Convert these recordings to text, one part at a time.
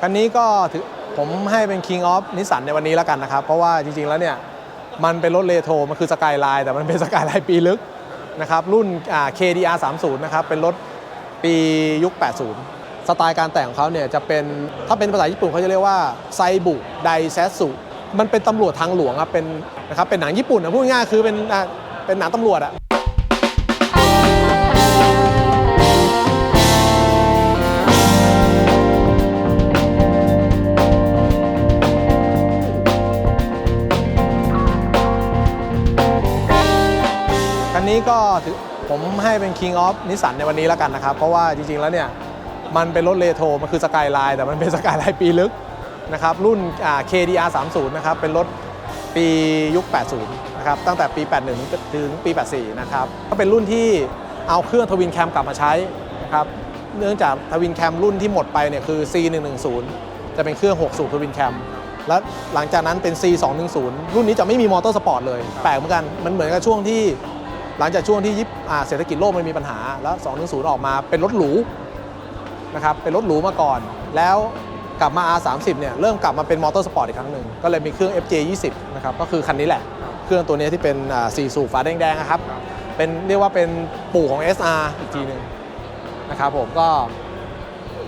คันนี้ก็ถือผมให้เป็น King of Nissan ในวันนี้แล้วกันนะครับ เพราะว่าจริงๆแล้วเนี่ย มันเป็นรถเรโทรมันคือสกายไลน์แต่มันเป็นสกายไลน์ปีลึกนะครับ รุ่น KDR 30นะครับ เป็นรถปียุค 80 สไตล์การแต่งของเขาเนี่ยจะเป็นถ้าเป็นภาษาญี่ปุ่นเขาจะเรียกว่าไซบุไดเซสุมันเป็นตำรวจทางหลวงครับเป็นนะครับเป็นหนังญี่ปุ่นนะพูดง่ายคือเป็นเป็นหนังตำรวจอะ คันนี้ก็ถือผมให้เป็น King of Nissan ในวันนี้แล้วกันนะครับ เพราะว่าจริงๆแล้วเนี่ย มันเป็นรถเรโทรมันคือสกายไลน์แต่มันเป็นสกายไลน์ปีลึกนะครับ รุ่นอ่า KDR 30นะครับ เป็นรถปียุค 80 นะครับ ตั้งแต่ปี 81 ถึงปี 84 นะครับ ก็เป็นรุ่นที่เอาเครื่องทวินแคมกลับมาใช้นะครับ เนื่องจากทวินแคมรุ่นที่หมดไปเนี่ยคือ C110 จะเป็นเครื่อง 6 สูบทวินแคมแล้วหลังจากนั้นเป็น C210 รุ่นนี้จะไม่มีมอเตอร์สปอร์ตเลย แปลกเหมือนกัน มันเหมือนกับช่วงที่ หลังจากช่วงที่ยิปอ่าเศรษฐกิจโลกมันมีปัญหาแล้ว210ออกมาเป็นรถหรูนะครับเป็นรถหรูมาก่อน แล้วกลับมา R30 เนี่ยเริ่มกลับมาเป็นมอเตอร์สปอร์ตอีกครั้งหนึ่งก็เลยมีเครื่อง FJ20 นะครับก็คือคันนี้แหละ เครื่องตัวนี้ที่เป็นอ่าสี่สูบฝาแดงๆนะครับเป็นเรียกว่าเป็นปู่ของ SR อีกทีหนึ่งนะครับผมก็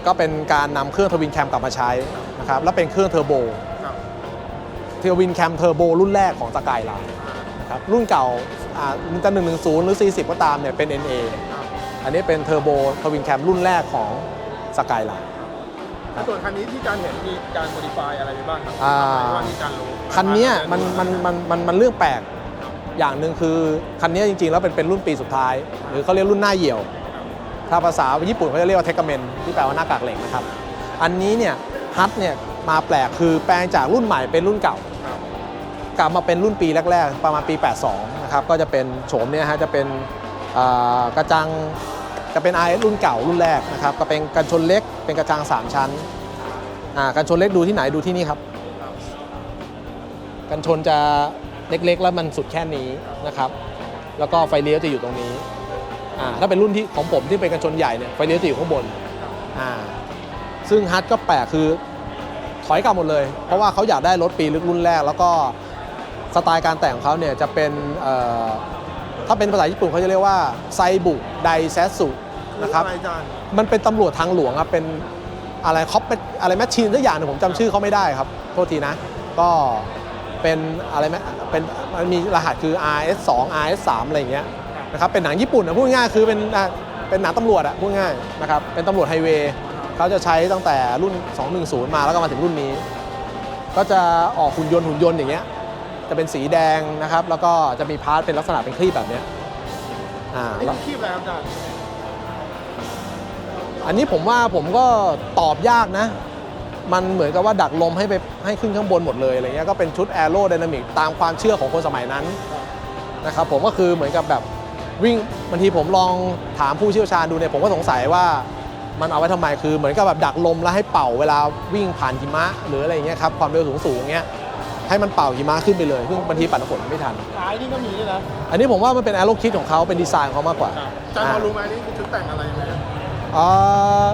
ก็เป็นการนำเครื่องทวินแคมกลับมาใช้นะครับแล้วเป็นเครื่องเทอร์โบครับเทวินแคมเทอร์โบรุ่นแรกของสกายไลน์นะครับรุ่นเก่า อ่าจะ110 หรือ 40 ก็ตามเนี่ยเป็น NA อันนี้เป็นเทอร์โบทวินแคมรุ่นแรกของสกายไลน์แล้วส่วนคันนี้ที่การเห็นมีการ modify อะไรไปบ้างครับอ่าหมายว่าที่การรู้คันเนี้ยมันมันมันมันมันเรื่องแปลกอย่างหนึ่งคือ คันเนี้ยจริงๆ แล้วเป็นเป็นรุ่นปีสุดท้าย หรือเขาเรียกรุ่นหน้าเหี่ยว ถ้าภาษาญี่ปุ่นเขาจะเรียกว่าเทคเมนที่แปลว่าหน้ากากเหล็กนะครับ อันนี้เนี่ยฮัทเนี่ยมาแปลกคือแปลงจากรุ่นใหม่เป็นรุ่นเก่าครับ กลับมาเป็นรุ่นปีแรก ๆ ประมาณปี 82 นะครับ ก็จะเป็นโฉมเนี่ยฮะจะเป็นกระจังจะเป็น RS รุ่นเก่ารุ่นแรกนะครับก็เป็นกันชนเล็กเป็นกระจัง 3 ชั้นอ่ากันชนเล็กดูที่ไหนดูที่นี่ครับ กันชนจะเล็กๆ แล้วมันสุดแค่นี้นะครับ แล้วก็ไฟเลี้ยวจะอยู่ตรงนี้อ่าถ้าเป็นรุ่นที่ของผมที่เป็นกันชนใหญ่เนี่ยไฟเลี้ยวจะอยู่ข้างบนอ่าซึ่งฮัทก็แปลกคือถอยกลับหมดเลย เพราะว่าเขาอยากได้รถปีลึกรุ่นแรก แล้วก็ สไตล์การแต่งของเขาเนี่ยจะเป็นเอ่อถ้าเป็นภาษาญี่ปุ่นเขาจะเรียกว่าไซบุไดเซสุนะครับออะไรอาจารย์มันเป็นตำรวจทางหลวงครับเป็นอะไรคอปอะไรแมชชีนสักอย่างหนึงผมจำชื่อเขาไม่ได้ครับโทษทีนะ ก็เป็นอะไรแมเป็นมันมีรหัสคือ RS 2 RS 3อะไรอย่างเงี้ยนะครับเป็นหนังญี่ปุ่นนะพูดง่ายๆคือเป็นอะเป็นหนังตำรวจอะพูดง่ายนะครับเป็นตำรวจไฮเวย์เขาจะใช้ตั้งแต่รุ่น 210 มาแล้วก็มาถึงรุ่นนี้ ก็จะออกหุ่นยนต์หุ่นยนต์อย่างเงี้ย จะเป็นสีแดงนะครับ แล้วก็จะมีพาร์ทเป็นลักษณะเป็นคลีปแบบเนี้ยอ่านี่แล้วคือคีบอะไรครับอาจารย์อันนี้ผมว่าผมก็ตอบยากนะ มันเหมือนกับว่าดักลมให้ไปให้ขึ้นข้างบนหมดเลยอะไรเงี้ย ก็เป็นชุดแอโร d y นามิกตามความเชื่อของคนสมัยนั้นนะครับผมก็คือเหมือนกับแบบวิ่งบางทีผมลองถามผู้เชี่ยวชาญดูเนี่ยผมก็สงสัยว่ามันเอาไว้ทำไมคือเหมือนกับแบบดักลมแล้วให้เป่าเวลาวิ่งผ่านหิมะหรืออะไรเงี้ยครับความเร็วสูงสูงๆเงี้ย ให้มันเป่าหิมะขึ้นไปเลยซึ่งบางทีปัดน้ำฝนไม่ทันท้ายนี่ก็มีด้วยนะอันนี้ผมว่ามันเป็นแอโรคิดของเขาเป็นดีไซน์ของเขามากกว่าครับอาจารย์พอรู้ไหมนี่คือชุดแต่งอะไรยังไงเอ่อ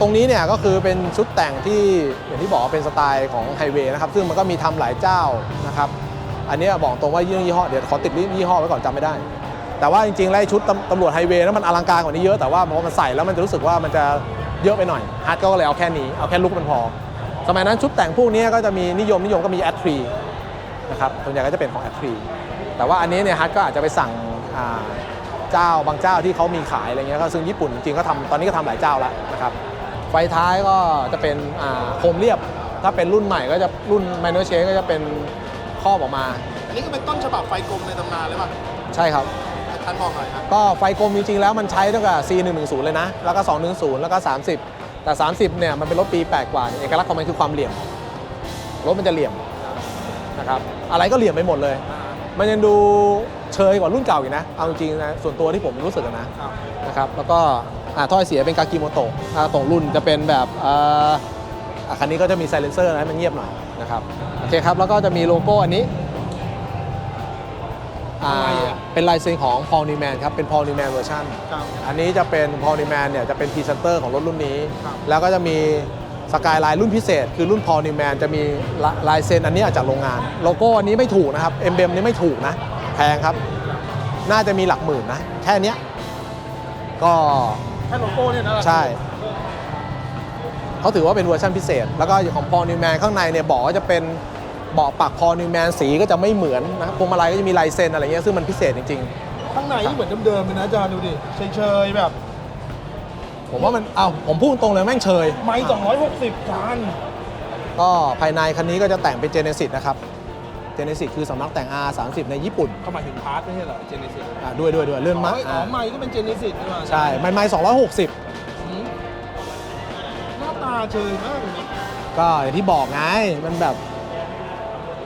ตรงนี้เนี่ยก็คือเป็นชุดแต่งที่อย่างที่บอกว่าเป็นสไตล์ของไฮเวย์นะครับ ซึ่งมันก็มีทำหลายเจ้านะครับ อันนี้บอกตรงว่ายี่ห้อเดี๋ยวขอติดยี่ห้อไว้ก่อนจำไม่ได้ แต่ว่าจริงๆแล้วไอ้ชุดตำตำรวจไฮเวย์นั้นมันอลังการกว่านี้เยอะแต่ว่าพอมันใส่แล้วมันจะรู้สึกว่ามันจะเยอะไปหน่อยฮาร์ดก็เลยเอาแค่นี้เอาแค่ลุกมันพอ สมัยนั้นชุดแต่งพวกนี้ก็จะมีนิยมนิยมก็มีแอดทรีนะครับส่วนใหญ่ก็จะเป็นของแอดทรีแต่ว่าอันนี้เนี่ยฮาร์ดก็อาจจะไปสั่งอ่าเจ้าบางเจ้าที่เขามีขายอะไรเงี้ยก็ซึ่งญี่ปุ่นจริงๆก็ทำตอนนี้ก็ทำหลายเจ้าแล้วนะครับไฟท้ายก็จะเป็นอ่าโคมเรียบ ถ้าเป็นรุ่นใหม่ก็จะรุ่น m i n o r Change ก็จะเป็นครอบออกมา อันนี้ก็เป็นต้นฉบับไฟกลมในตำนานเลยป่ะใช่ครับท่านบอกหน่อยครับก็ไฟกลมจริงๆแล้วมันใช้ตั้งแต่ C110 เลยนะ แล้วก็ 210 แล้วก็ 30 แต่ 30เนี่ยมันเป็นรถปี8กว่าเอกลักษณ์ของมันคือความเหลี่ยม รถมันจะเหลี่ยมนะครับอะไรก็เหลี่ยมไปหมดเลย มันยังดูเชยกว่ารุ่นเก่าอีกนะ เอาจริงๆนะส่วนตัวที่ผมรู้สึกอะนะครับนะครับแล้วก็อ่าถ้อยเสียเป็นกากิโมโตะถ้าตรงรุ่นจะเป็นแบบอ่าอะคันนี้ก็จะมีไซเลนเซอร์นะให้มันเงียบหน่อยนะครับโอเคครับแล้วก็จะมีโลโก้อันนี้อ่าอะไรอะ เป็นลายเซ็นของ Paul Newman ครับเป็น Paul Newman เวอร์ชันครับ อันนี้จะเป็น Paul Newman เนี่ยจะเป็นพรีเซนเตอร์ของรถรุ่นนี้ ครับแล้วก็จะมีสกายไลน์รุ่นพิเศษ คือรุ่นพอนิวแมนจะมีลลายเซ็นอันนี้จากโรงงาน โลโก้อันนี้ไม่ถูกนะครับเอ็มเบมนี้ไม่ถูกนะ แพงครับ น่าจะมีหลักหมื่นนะ แค่เนี้ยก็แค่โลโก้เนี่ยนะใช่เขาถือว่าเป็นเวอร์ชันพิเศษ แล้วก็ของพอนิวแมนข้างในเนี่ยบอกว่าจะเป็น เบาะปักพอนิวแมนสีก็จะไม่เหมือนนะครับพวงมาลัยก็จะมีลายเซ็นอะไรเงี้ยซึ่งมันพิเศษจริง ข้างในนี่เหมือนเดิมๆเลยนะอาจารย์ดูดิเฉยๆแบบๆ ผมว่ามันเอาผมพูดตรงเลยแม่งเชยไม้260จานก็ภายในคันนี้ก็จะแต่งเป็นเจเนซิ s นะครับเจเนซิ s คือสำนักแต่ง R30 ในญี่ปุ่นเขาหมายถึงพาร์ทไม่ใช่เหรอเจเนซิสอ่าด้วยด้วยด้วยเลื่อนมาอ๋ออ่าไม้ก็เป็นเจเนซิสนี่หว่าใช่ไม่ไม่260 อืมหน้าตาเชยมากเลยนะก็อย่างที่บอกไง มันแบบ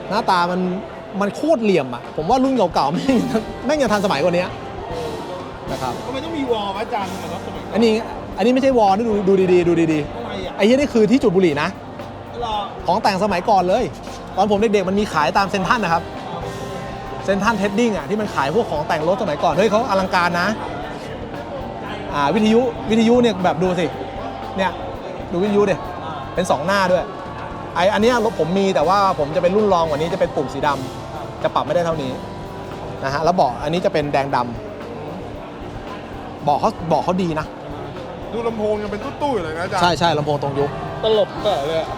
หน้าตามันมันโคตรเหลี่ยมอะ ผมว่ารุ่นเก่าๆแม่งแม่งยังทันสมัยกว่านี้นะครับทำไมต้องมีวอลวะอาจารย์เหมือนรับสมัยก่อันนี้อันนี้ไม่ใช่วอลนี่ดูดูดีๆดูดีอะไรอะๆไอ้เหี้ยนี่คือที่จุดบุหรี่นะ รอของแต่งสมัยก่อนเลย ตอนผมเด็กๆมันมีขายตามเซนทรันนะครับเซนทรันเทดดิ้งอะที่มันขายพวกของแต่งรถสมัยก่อนเฮ้ยเขาอลังการนะอ่าวิทยุวิทยุเนี่ยแบบดูสิเนี่ยดูวิทยุดิอ่าเป็นสองหน้าด้วย ไออันเนี้ยรถผมมีแต่ว่าผมจะเป็นรุ่นรองกว่านี้จะเป็นปุ่มสีดำจะปรับไม่ได้เท่านี้นะฮะแล้วเบาะอันนี้จะเป็นแดงดำเบาะเขาเบาะเขาดีนะ ดูลำโพงยังเป็นตู้ๆอยู่เลยนะอาจารย์ใช่ใช่ลำโพงตรงยุคตลบแต่เลยอะ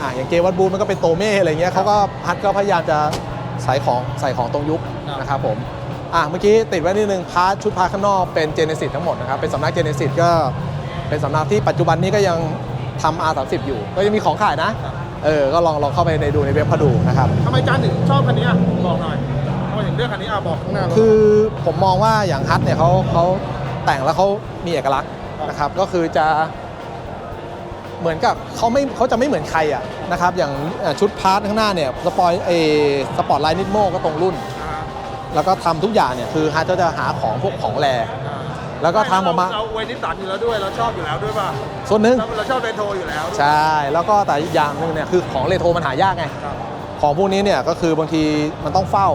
อะอย่างเกวัตบูธมันก็เป็นโตเม่อะไรเงี้ยเขาก็พัดก็พยายามจะใส่ของใส่ของตรงยุคนะครับผมอะเมื่อกี้ติดไว้นิดนึงพาร์ทชุดพาร์ทข้างนอกเป็นเจเนซิ s ทั้งหมดนะครับเป็นสำนักเจเนซิ s ก็เป็นสำนักที่ปัจจุบันนี้ก็ยัง ทำ R30 อยู่ ก็ยังมีของขายนะ เออ ก็ลองลองเข้าไปในดูในเว็บเขาดูนะครับ ทำไมอาจารย์ถึงชอบคันนี้อะบอกหน่อยทำไมถึงเลือกคันนี้อะบอกข้างหน้าเราคือผมมองว่าอย่างฮัทเนี่ยเขาเขาแต่งแล้วเขามีเอกลักษณ์ครับนะครับ ก็คือจะเหมือนกับเขาไม่เขาจะไม่เหมือนใครอะนะครับ อย่างเอ่อชุดพาร์ทข้างหน้าเนี่ยสปอยเอสปอร์ตไลน์นิดโมก็ตรงรุ่น อ่าแล้วก็ทำทุกอย่างเนี่ยคือฮัทก็จะหาของพวกของแร อ่า แล้วก็ทำออกมา เราเวนิสสันอยู่แล้วด้วย เราชอบอยู่แล้วด้วยป่ะส่วนหนึ่ง เราเราชอบเรโทรอยู่แล้วใช่ แล้วก็แต่อีกอย่างหนึงเนี่ยคือของเรโทรมันหายากไง ครับของพวกนี้เนี่ยก็คือบางทีมันต้องเฝ้า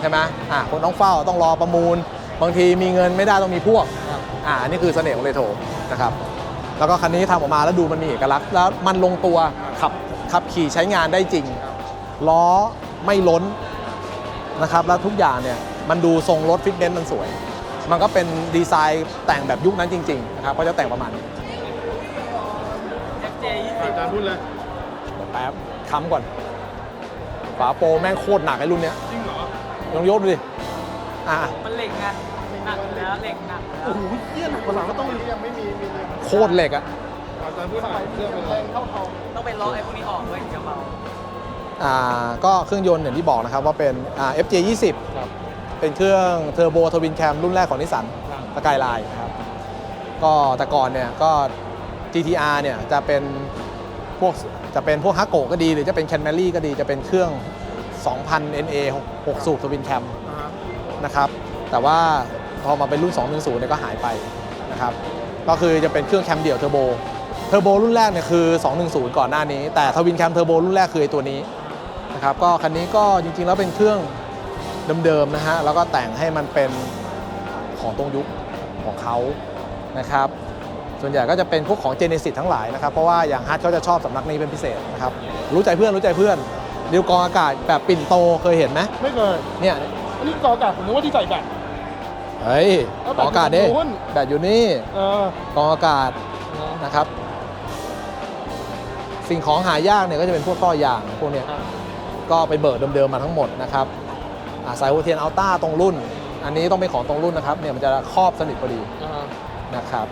ใช่ไหมอ่าคนต้องเฝ้าต้องรอประมูล บางทีมีเงินไม่ได้ต้องมีพวก ครับอ่าอันนี่คือเสน่ห์ของเรโทรนะครับแล้วก็คันนี้ทำออกมาแล้วดูมันมีเอกลักษณ์แล้วมันลงตัวขับขับขี่ใช้งานได้จริง ล้อไม่ล้นนะครับแล้วทุกอย่างเนี่ยมันดูทรงรถฟิตเนสมันสวย มันก็เป็นดีไซน์แต่งแบบยุคนั้นจริงๆนะครับก็จะแต่งประมาณนี้อาจารย์พูดเลย เดี๋ยวแป๊บค้ำก่อน ฝาโปรแม่งโคตรหนักไอ้รุ่นเนี้ยจริงเหรอ ลองยกดูดิ อะมันเหล็กไงหนักอยู่แล้วเหล็กหนักอยู่แล้โอ้ว โหเยี่ยหนักกว่าหลังก็ต้องยังไม่มีมีเลยโคตรเหล็กอะอาจารย์พูดหน่อยเรื่องเป็นไรเข้าทองต้องไปล็อกไอ้พวกนี้ออกด้วยถึงจะเบา อ่าก็เครื่องยนต์อย่างที่บอกนะครับว่าเป็นอ่า FJ 20 ครับ เป็นเครื่องเทอร์โบทวินแคมรุ่นแรกของนิสสันครับสกายไลน์ครับก็แต่ก่อนเนี่ยก็ GTR เนี่ยจะเป็นพวกจะเป็นพวกฮักโกก็ดี หรือจะเป็นแคนเมรี่ก็ดีจะเป็นเครื่อง 2,000 NA 6 สูบทวินแคมอ่าฮะนะครับแต่ว่าพอมาเป็นรุ่น 210เนี่ยก็หายไปนะครับก็คือจะเป็นเครื่องแคมเดี่ยวเทอร์โบเทอร์โบรุ่นแรกเนี่ยคือ 210 ก่อนหน้านี้ แต่ทวินแคมเทอร์โบรุ่นแรกคือไอ้ตัวนี้นะครับก็คันนี้ก็จริงๆแล้วเป็นเครื่อง เดิมๆนะฮะแล้วก็แต่งให้มันเป็นของตรงยุคของเขานะครับ ส่วนใหญ่ก็จะเป็นพวกของเจเนซิสทั้งหลายนะครับ เพราะว่าอย่างฮัทเขาจะชอบสำนักนี้เป็นพิเศษนะครับ รู้ใจเพื่อนรู้ใจเพื่อนดิวกองอากาศแบบปิ่นโตเคยเห็นไหมไม่เคยเนี่ยอันนี้กออากาศผมนึกว่าที่ใส่แบตเฮ้ยเอากแบบองอากาศดิอยู่ตรงนู้นแบตอยู่นี่เออกองอากาศนะครับ สิ่งของหายากเนี่ยก็จะเป็นพวกท่อยางพวกเนี้ยครับก็ไปเบิกเดิมๆมาทั้งหมดนะครับอ่า สายหัวเทียนอัลต้าตรงรุ่น อันนี้ต้องเป็นของตรงรุ่นนะครับเนี่ยมันจะครอบสนิทพอดีอ่าฮะนะครับ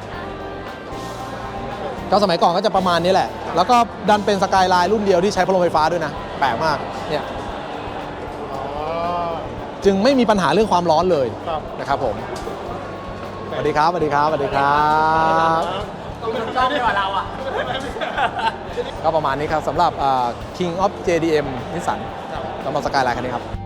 ก็สมัยก่อนก็จะประมาณนี้แหละ แล้วก็ดันเป็นสกายไลน์รุ่นเดียวที่ใช้พัดลมไฟฟ้าด้วยนะ แปลกมากเนี่ยอ๋อจึงไม่มีปัญหาเรื่องความร้อนเลยครับนะครับผมสวัสดีครับสวัสดีครับสวัสดีครับ ต้องเป็นจ้องดีกว่าเราอะ ก็ประมาณนี้ครับสำหรับอ่า King of JDM นิสสันสำหรับสกายไลน์คันนี้ครับ